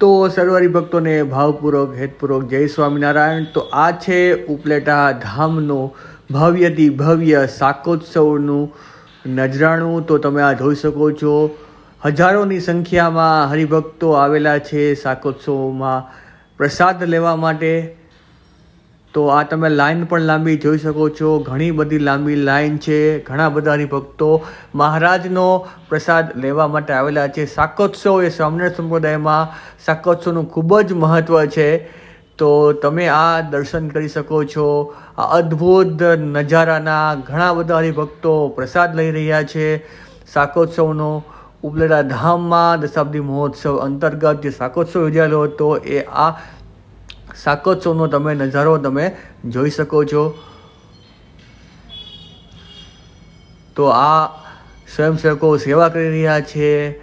તો સર્વરી ભક્તોને ભાવપૂર્વક, હેતપૂર્વક જય સ્વામિનારાયણ. તો આ છે ઉપલેટા ધામનું ભવ્યથી ભવ્ય શાકોત્સવનું નજરાણું. તો તમે આ જોઈ શકો છો. હજારોની સંખ્યામાં હરિભક્તો આવેલા છે શાકોત્સવમાં પ્રસાદ લેવા માટે. તો આ તમે લાઈન પણ લાંબી જોઈ શકો છો. ઘણી બધી લાંબી લાઈન છે. ઘણા બધા હરિભક્તો મહારાજનો પ્રસાદ લેવા માટે આવેલા છે. શાકોત્સવ એ સ્વામિનારાયણ સંપ્રદાયમાં શાકોત્સવનું ખૂબ જ મહત્ત્વ છે. તો તમે આ દર્શન કરી શકો છો. આ અદ્ભુત નજારાના ઘણા બધા હરિભક્તો પ્રસાદ લઈ રહ્યા છે. શાકોત્સવનો ઉપલેટા ધામમાં દશાબ્દી મહોત્સવ અંતર્ગત જે શાકોત્સવ યોજાયેલો હતો એ આ શાકોત્સવનો તમે નજારો તમે જોઈ શકો છો. તો આ સ્વયંસેવકો સેવા કરી રહ્યા છે.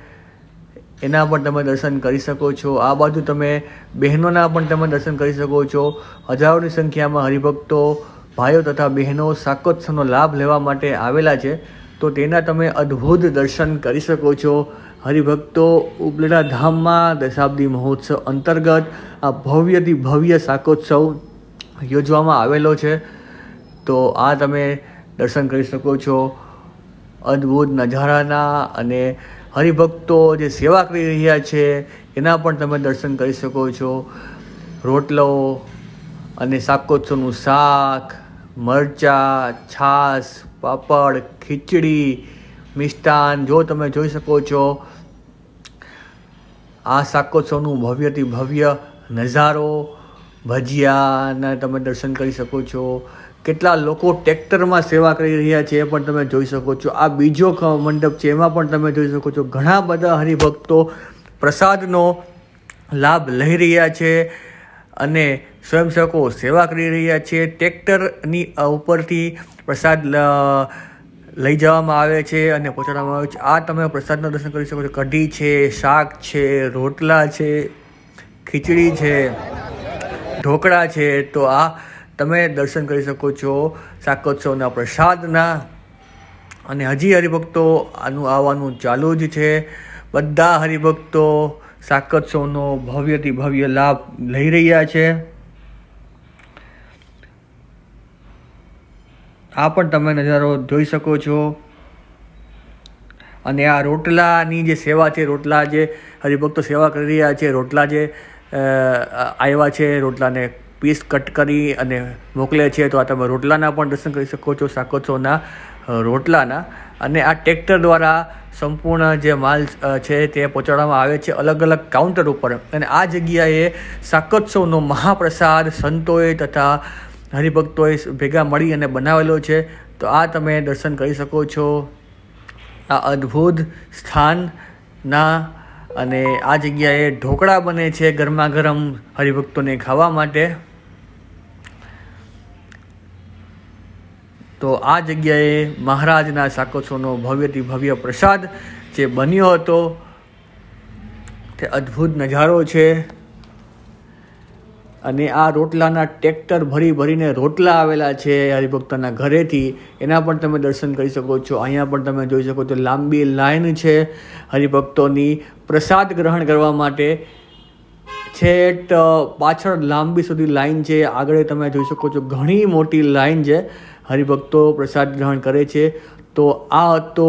એના પણ તમે દર્શન કરી શકો છો. આ બાજુ તમે બહેનોના પણ તમે દર્શન કરી શકો છો. હજારોની સંખ્યામાં હરિભક્તો, ભાઈઓ તથા બહેનો શાકોત્સવનો લાભ લેવા માટે આવેલા છે. તો તેના તમે અદ્ભુત દર્શન કરી શકો છો. હરિભક્તો ઉપલેટા ધામમાં દશાબ્દી મહોત્સવ અંતર્ગત આ ભવ્યથી ભવ્ય શાકોત્સવ યોજવામાં આવેલો છે. તો આ તમે દર્શન કરી શકો છો. અદ્ભુત નજારાના અને હરિભક્તો જે સેવા કરી રહ્યા છે, એના પણ તમે દર્શન કરી શકો છો. રોટલો અને શાકોત્સવનું શાક, મરચાં, છાશ, પાપડ, ખીચડી, મિષ્ટાન, જો તમે જોઈ શકો છો. આ શાકોત્સવનું ભવ્યથી ભવ્ય નજારો, ભજીયાના તમે દર્શન કરી શકો છો. કેટલા લોકો ટ્રેક્ટરમાં સેવા કરી રહ્યા છે એ પણ તમે જોઈ શકો છો. આ બીજો મંડપ છે એમાં પણ તમે જોઈ શકો છો. ઘણા બધા હરિભક્તો પ્રસાદનો લાભ લઈ રહ્યા છે અને સ્વયંસેવકો સેવા કરી રહ્યા છે. ટ્રેક્ટરની ઉપરથી પ્રસાદ લઈ જવામાં આવે છે અને પહોંચાડવામાં આવે છે. આ તમે પ્રસાદના દર્શન કરી શકો છો. કઢી છે, શાક છે, રોટલા છે, ખીચડી છે, ઢોકળા છે. તો આ તમે દર્શન કરી શકો છો શાકોત્સવના પ્રસાદના. અને હજી હરિભક્તો આનું આવવાનું ચાલુ જ છે. બધા હરિભક્તો શાકોત્સવનો ભવ્યથી ભવ્ય લાભ લઈ રહ્યા છે. આ પણ તમે નજારો જોઈ શકો છો. અને આ રોટલાની જે સેવા છે, રોટલા જે હરિભક્તો સેવા કરી રહ્યા છે, રોટલા જે આવ્યા છે, રોટલાને પીસ કટ કરી અને મોકલે છે, તો આ તમે રોટલાના પણ દર્શન કરી શકો છો શાકોત્સવના રોટલાના. અને આ ટ્રેક્ટર દ્વારા સંપૂર્ણ જે માલ છે તે પહોંચાડવામાં આવે છે અલગ અલગ કાઉન્ટર ઉપર. અને આ જગ્યાએ શાકોત્સવનો મહાપ્રસાદ સંતોએ તથા હરિભક્તોએ ભેગા મળી અને બનાવેલો છે. તો આ તમે દર્શન કરી શકો છો. આ અદ્ભુત સ્થાનના અને આ જગ્યાએ ઢોકળા બને છે ગરમા ગરમ હરિભક્તોને ખાવા માટે. તો આ જગ્યાએ મહારાજના શાકોત્સવનો ભવ્યથી ભવ્ય પ્રસાદ જે બન્યો હતો, તે અદ્ભુત નજારો છે. અને આ રોટલાના ટ્રેક્ટર ભરી ભરીને રોટલા આવેલા છે હરિભક્તોના ઘરેથી. એના પણ તમે દર્શન કરી શકો છો. અહીંયા પણ તમે જોઈ શકો છો લાંબી લાઈન છે હરિભક્તોની પ્રસાદ ગ્રહણ કરવા માટે. છેટ પાછળ લાંબી સુધી લાઈન છે. આગળ તમે જોઈ શકો છો ઘણી મોટી લાઈન છે. હરિભક્તો પ્રસાદ ગ્રહણ કરે છે. તો આ હતો